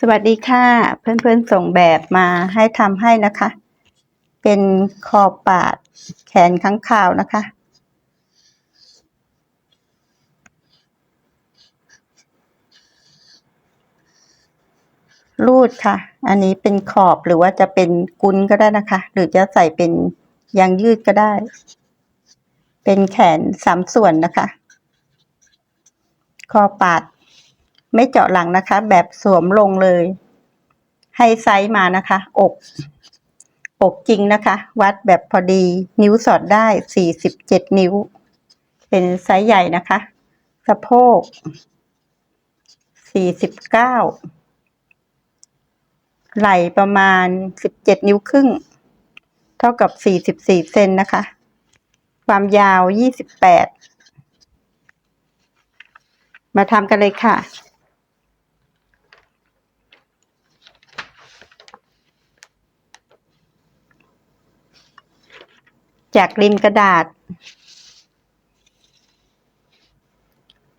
สวัสดีค่ะ เพื่อนๆส่งแบบมาให้ทำให้นะคะ เป็นคอปาดแขนข้างข่าวนะคะ รูดค่ะ อันนี้เป็นขอบหรือว่าจะเป็นกุนก็ได้นะคะ หรือจะใส่เป็นยางยืดก็ได้ เป็นแขนสามส่วนนะคะ คอปาด ไม่เจาะหลังนะคะ แบบสวมลงเลย ให้ไซส์มานะคะ อก อกจริงนะคะ วัดแบบพอดี นิ้วสอดได้สี่สิบเจ็ดนิ้ว เป็นไซส์ใหญ่นะคะ สะโพกสี่สิบเก้าไหล่ประมาณสิบเจ็ดนิ้วครึ่ง เท่ากับสี่สิบสี่เซนนะคะ ความยาวยี่สิบแปดมาทำกันเลยค่ะ จากริมกระดาษ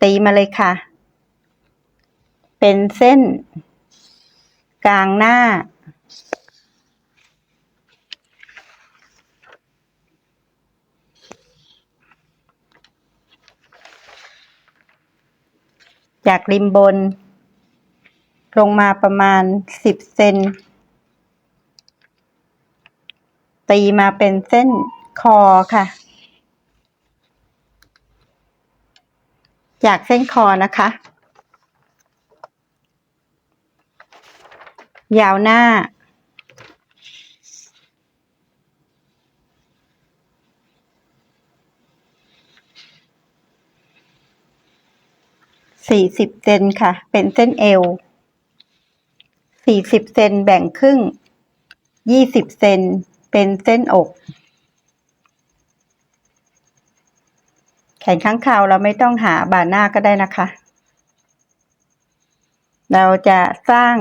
ตีมาเลยค่ะ เป็นเส้น กลางหน้า จากริมบน ลงมาประมาณสิบเซนตีมาเป็นเส้น คอค่ะ จากเส้นคอนะคะ ยาวหน้า สี่สิบเซนค่ะ เป็นเส้นเอว สี่สิบเซนแบ่งครึ่ง ยี่สิบเซนเป็นเส้นอก แขนข้างเข่าเราไม่ต้องหาบ่าหน้าก็ได้นะคะ เราจะสร้าง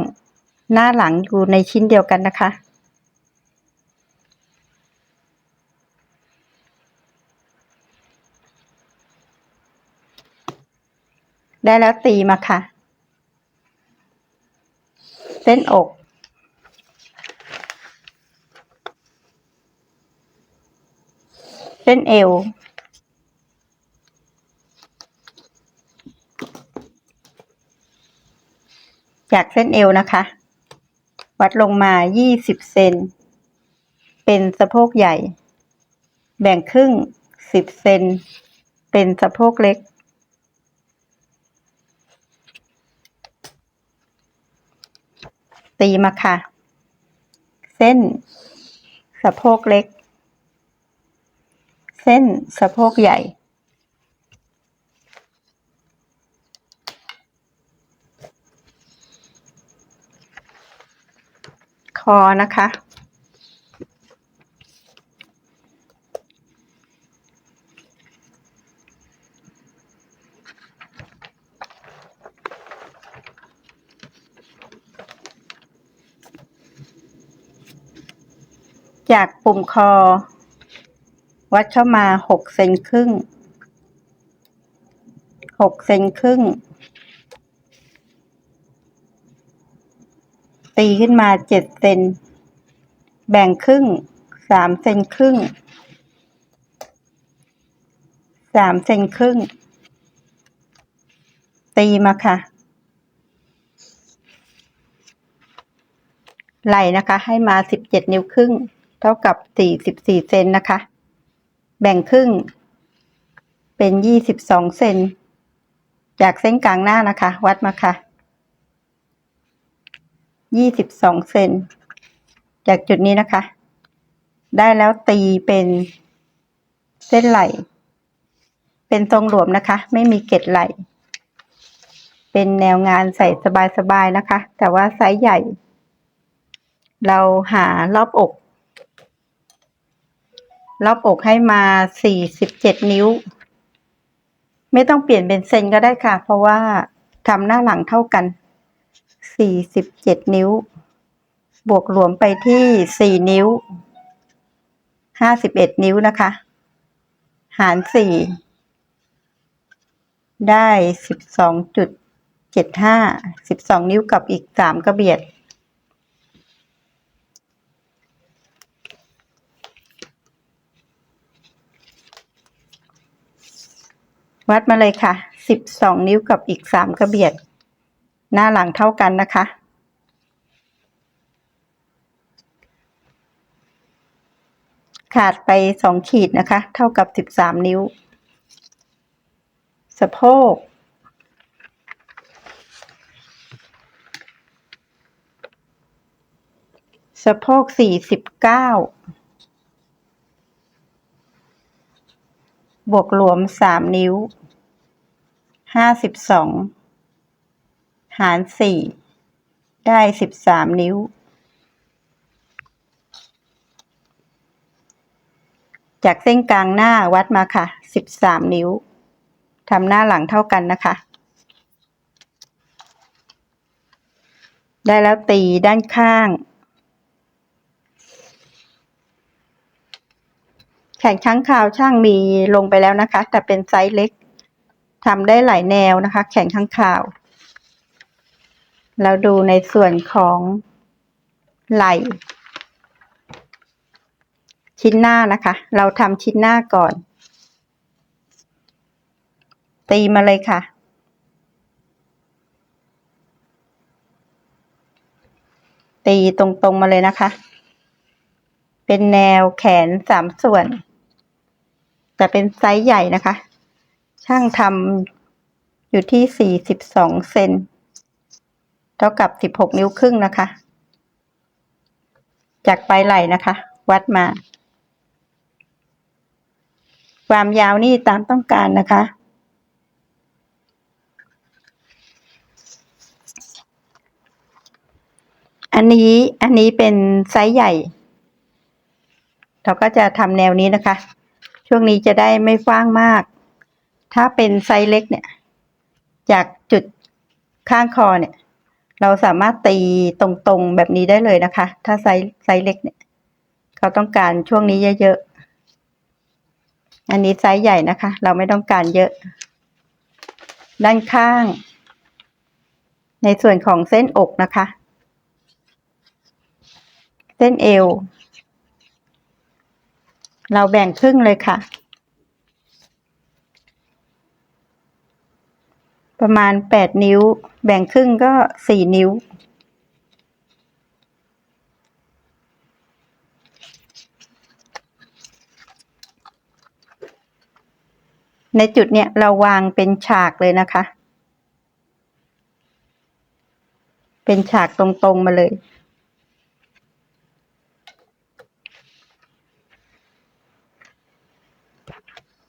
หน้าหลังอยู่ในชิ้นเดียวกันนะคะ ได้แล้วตีมาค่ะ เส้นอกเส้นเอว จากเส้นเอวนะคะ วัดลงมา 20 เซน เป็นสะโพกใหญ่ แบ่งครึ่ง 10 เซน เป็นสะโพกเล็ก ตีมาค่ะ เส้น สะโพกเล็ก เส้นสะโพกใหญ่ อนะคะ จากปุ่มคอ วัดเข้ามาหกเซนครึ่งหกเซนครึ่ง ตีขึ้นมาเจ็ดเซนแบ่งครึ่งสามเซนครึ่งสามเซนครึ่ง ตีมาค่ะ ไหลนะคะ ให้มาสิบเจ็ดนิ้วครึ่ง เท่ากับสี่สิบสี่เซนนะคะ แบ่งครึ่ง เป็นยี่สิบสองเซนจากเส้นกลางหน้านะคะ วัดมาค่ะ ยี่สิบสองเซนจากจุดนี้นะคะ ได้แล้วตีเป็นเส้นไหล เป็นทรงหลวมนะคะ ไม่มีเกล็ดไหล เป็นแนวงานใส่สบายๆนะคะ แต่ว่าไซส์ใหญ่ เราหารอบอก รอบอกให้มาสี่สิบเจ็ดนิ้ว ไม่ต้องเปลี่ยนเป็นเซนก็ได้ค่ะ เพราะว่าทำหน้าหลังเท่ากัน สี่สิบเจ็ดนิ้ว บวกรวมไปที่สี่นิ้ว ห้าสิบเอ็ดนิ้วนะคะ หารสี่ได้สิบสองจุดเจ็ดห้าสิบสองนิ้วกับอีกสามกระเบียดวัดมาเลยค่ะสิบสองนิ้วกับอีกสามกระเบียด หน้าหลังเท่ากันนะคะ ขาดไปสองขีดนะคะ เท่ากับสิบสามนิ้ว สะโพกสะโพกสี่สิบเก้าบวกรวมสามนิ้วห้าสิบสอง หารสี่ได้สิบสามนิ้ว จากเส้นกลางหน้าวัดมาค่ะสิบสามนิ้วทำหน้าหลังเท่ากันนะคะ ได้แล้วตีด้านข้าง แขนข้างคาวช่างมีลงไปแล้วนะคะ แต่เป็นไซส์เล็กทำได้หลายแนวนะคะ แขนข้างคาว เราดูในส่วนของไหล่ชิ้นหน้านะคะ เราทำชิ้นหน้าก่อน ตีมาเลยค่ะ ตีตรงๆมาเลยนะคะ เป็นแนวแขนสามส่วน แต่เป็นไซส์ใหญ่นะคะ ช่างทำอยู่ที่สี่สิบสองเซน เท่ากับสิบหกนิ้วครึ่งนะคะ จากปลายไหล่นะคะ วัดมา ความยาวนี่ตามต้องการนะคะอันนี้อันนี้เป็นไซส์ใหญ่ เราก็จะทำแนวนี้นะคะ ช่วงนี้จะได้ไม่กว้างมาก ถ้าเป็นไซส์เล็กเนี่ย จากจุดข้างคอเนี่ย เราสามารถตีตรงๆแบบนี้ได้เลยนะคะ ถ้าไซส์ไซส์เล็กเนี่ย เขาต้องการช่วงนี้เยอะๆ อันนี้ไซส์ใหญ่นะคะ เราไม่ต้องการเยอะ ด้านข้าง ในส่วนของเส้นอกนะคะ เส้นเอว เราแบ่งครึ่งเลยค่ะ ประมาณแปดนิ้ว แบ่งครึ่งก็สี่นิ้ว ในจุดเนี้ยเราวางเป็นฉากเลยนะคะ เป็นฉากตรงๆมาเลย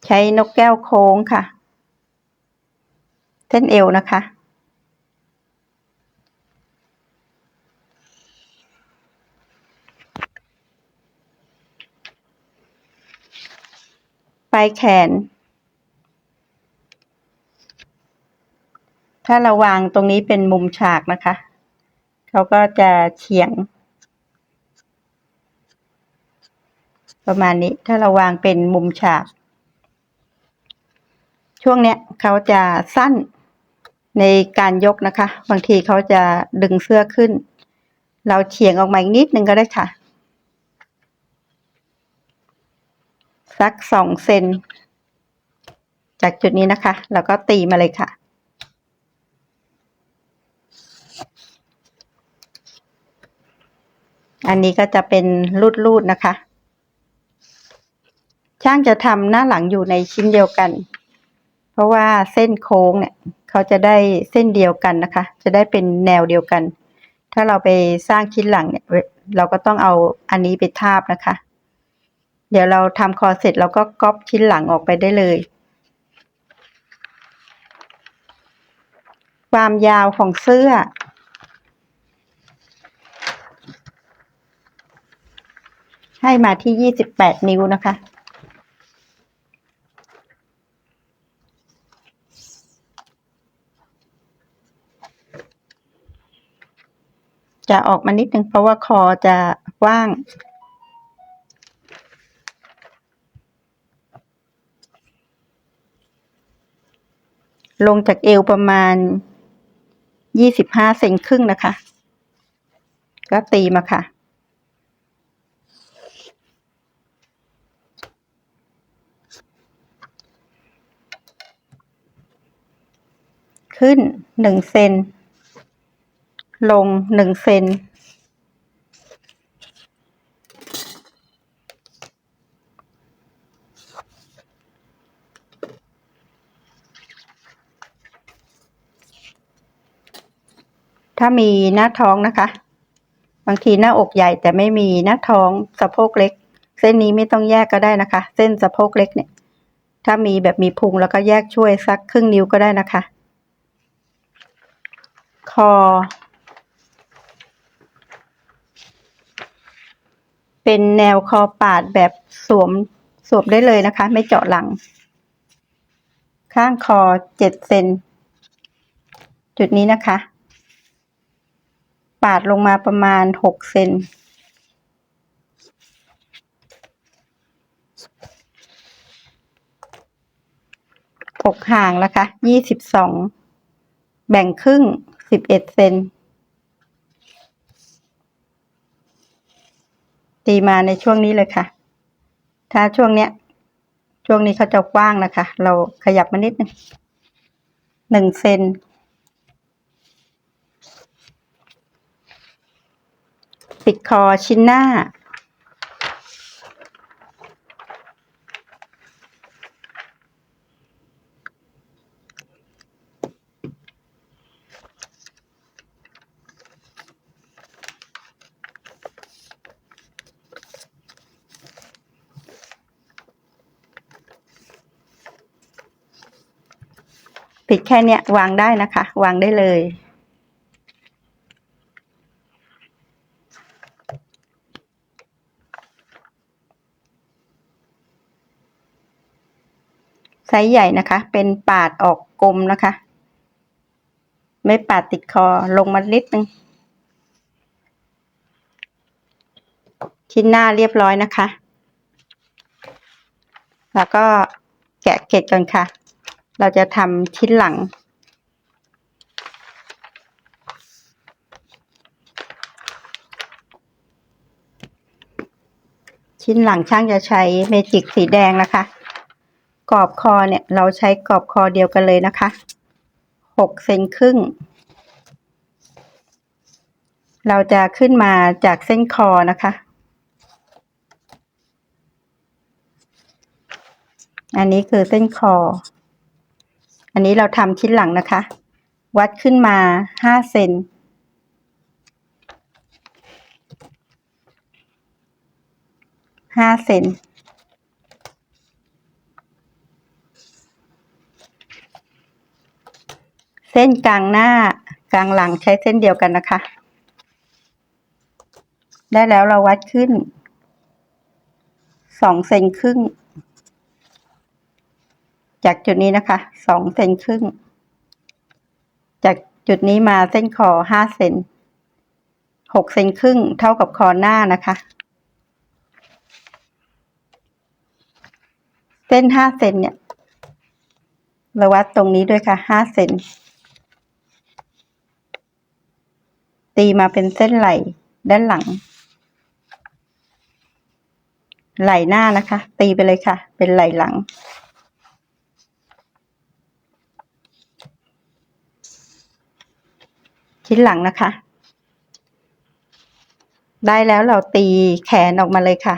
ใช้นกแก้วโค้งค่ะ เส้นเอวนะคะ ปลายแขน ถ้าเราวางตรงนี้เป็นมุมฉากนะคะ เขาก็จะเฉียง ประมาณนี้ ถ้าเราวางเป็นมุมฉาก ช่วงเนี้ยเขาจะสั้น ในการยกนะคะ บางทีเขาจะดึงเสื้อขึ้น เราเฉียงออกมาอีกนิดนึงก็ได้ค่ะสักสองเซนจากจุดนี้นะคะ แล้วก็ตีมาเลยค่ะ อันนี้ก็จะเป็นรูดๆนะคะ ช่างจะทำหน้าหลังอยู่ในชิ้นเดียวกัน เพราะว่าเส้นโค้งเนี่ยเขาจะได้เส้นเดียวกันนะคะ จะได้เป็นแนวเดียวกัน ถ้าเราไปสร้างชิ้นหลังเนี่ยเราก็ต้องเอาอันนี้ไปทาบนะคะ เดี๋ยวเราทำคอเสร็จเราก็ก๊อปชิ้นหลังออกไปได้เลย ความยาวของเสื้อให้มาที่ยี่สิบแปดนิ้วนะคะ จะออกมานิดนึงเพราะว่าคอจะว้าง ลงจากเอวประมาณยี่สิบห้าเซนครึ่งนะคะ ก็ตีมาค่ะ ขึ้นหนึ่งเซน ลงหนึ่งเซนถ้ามีหน้าท้องนะคะ บางทีหน้าอกใหญ่แต่ไม่มีหน้าท้องสะโพกเล็ก เส้นนี้ไม่ต้องแยกก็ได้นะคะ เส้นสะโพกเล็กเนี่ย ถ้ามีแบบมีพุงแล้วก็แยกช่วยสักครึ่งนิ้วก็ได้นะคะ คอ เป็นแนวคอปาดแบบสวมสวมได้เลยนะคะ ไม่เจาะหลัง ข้างคอเจ็ดเซนจุดนี้นะคะ ปาดลงมาประมาณหกเซนอกห่างนะคะยี่สิบสอง แบ่งครึ่งสิบเอ็ดเซน ตีมาในช่วงนี้เลยค่ะ ถ้าช่วงเนี้ย ช่วงนี้เขาจะกว้างนะคะ เราขยับมานิดนึงหนึ่งเซนปิดคอชิ้นหน้า ปิดแค่เนี้ยวางได้นะคะ วางได้เลยไซส์ใหญ่นะคะ เป็นปาดออกกลมนะคะ ไม่ปาดติดคอลงมานิดนึง ชิ้นหน้าเรียบร้อยนะคะ แล้วก็แกะเกล็ดก่อนค่ะ เราจะทำชิ้นหลัง ชิ้นหลังช่างจะใช้เมจิกสีแดงนะคะ กรอบคอเนี่ยเราใช้กรอบคอเดียวกันเลยนะคะหกเซนครึ่ง เราจะขึ้นมาจากเส้นคอนะคะอันนี้คือเส้นคอ อันนี้เราทำชิ้นหลังนะคะ วัดขึ้นมาห้าเซนห้าเซนเส้นกลางหน้ากลางหลังใช้เส้นเดียวกันนะคะ ได้แล้วเราวัดขึ้นสองเซนครึ่ง จากจุดนี้นะคะสองเซนครึ่ง จากจุดนี้มาเส้นคอห้าเซนหกเซนครึ่งเท่ากับคอหน้านะคะ เส้นห้าเซนเนี่ยเราวัดตรงนี้ด้วยค่ะห้าเซนตีมาเป็นเส้นไหลด้านหลัง ไหลหน้านะคะ ตีไปเลยค่ะ เป็นไหลหลัง ชิ้นหลังนะคะ ได้แล้วเราตีแขนออกมาเลยค่ะ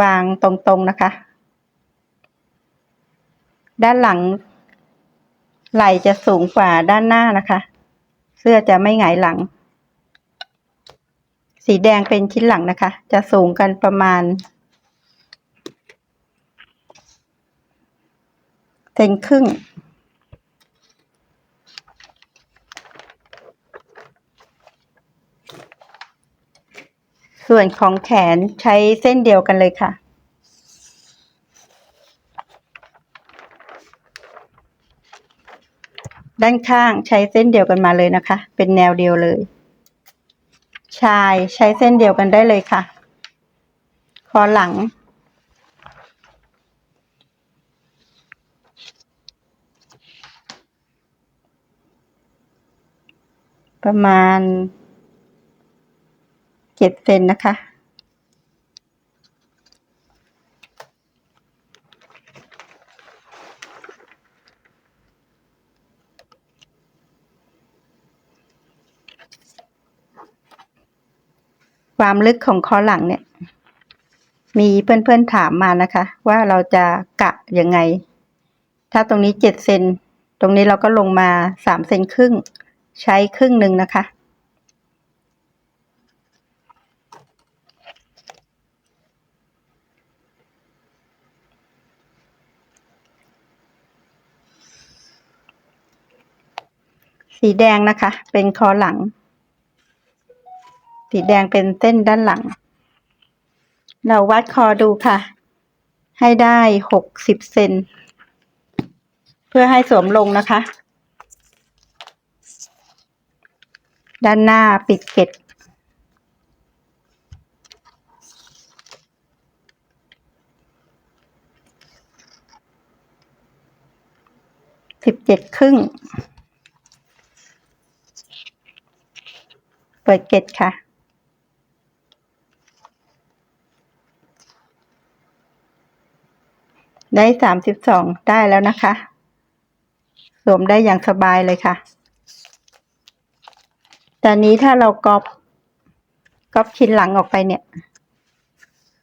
วางตรงๆนะคะ ด้านหลัง ไหล่จะสูงกว่าด้านหน้านะคะ เสื้อจะไม่หงายหลัง สีแดงเป็นชิ้นหลังนะคะ จะสูงกันประมาณเซนครึ่ง ส่วนของแขนใช้เส้นเดียวกันเลยค่ะด้านข้างใช้เส้นเดียวกันมาเลยนะคะ เป็นแนวเดียวเลย ชายใช้เส้นเดียวกันได้เลยค่ะ คอหลัง ประมาณ เจ็ดเซนนะคะ ความลึกของคอหลังเนี่ย มีเพื่อนๆถามมานะคะ ว่าเราจะกะยังไง ถ้าตรงนี้เจ็ดเซนตรงนี้เราก็ลงมาสามเซนครึ่ง ใช้ครึ่งหนึ่งนะคะ สีแดงนะคะ เป็นคอหลัง สีแดงเป็นเส้นด้านหลัง เราวัดคอดูค่ะ ให้ได้หกสิบเซนเพื่อให้สวมลงนะคะ ด้านหน้าปิดเกล็ดสิบเจ็ดครึ่ง เปิดเกล็ดค่ะ ได้สามสิบสองได้แล้วนะคะ สวมได้อย่างสบายเลยค่ะแตอนนี้ถ้าเราก๊อปก๊อปชิ้นหลังออกไปเนี่ย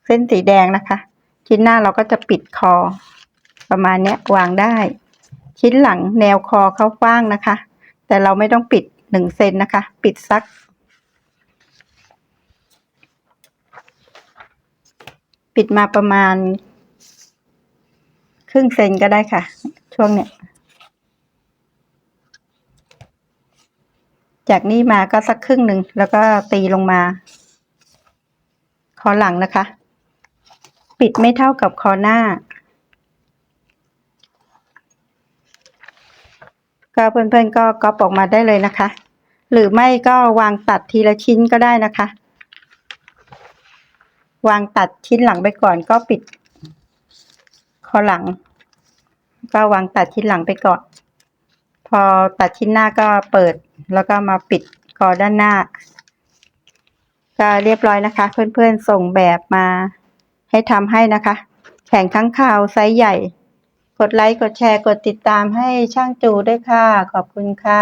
เส้นสีแดงนะคะ ชิ้นหน้าเราก็จะปิดคอ ประมาณเนี้ยวางได้ ชิ้นหลังแนวคอเขากว้างนะคะ แต่เราไม่ต้องปิดหนึ่งเซนนะคะ ปิดสัก ปิดมาประมาณ ครึ่งเซนก็ได้ค่ะ ช่วงเนี้ยจากนี้มาก็สักครึ่งหนึ่งแล้วก็ตีลงมา คอหลังนะคะ ปิดไม่เท่ากับคอหน้า ก็เพื่อนๆก็ก๊อปออกมาได้เลยนะคะ หรือไม่ก็วางตัดทีละชิ้นก็ได้นะคะ วางตัดชิ้นหลังไปก่อนก็ปิดคอหลัง ก็วางตัดชิ้นหลังไปก่อน พอตัดชิ้นหน้าก็เปิดแล้วก็มาปิดคอด้านหน้า ก็เรียบร้อยนะคะ เพื่อนๆส่งแบบมาให้ทำให้นะคะ แข่งข้างข่าวไซส์ใหญ่ กดไลค์ กดแชร์ กดติดตามให้ช่างจูด้วยค่ะ ขอบคุณค่ะ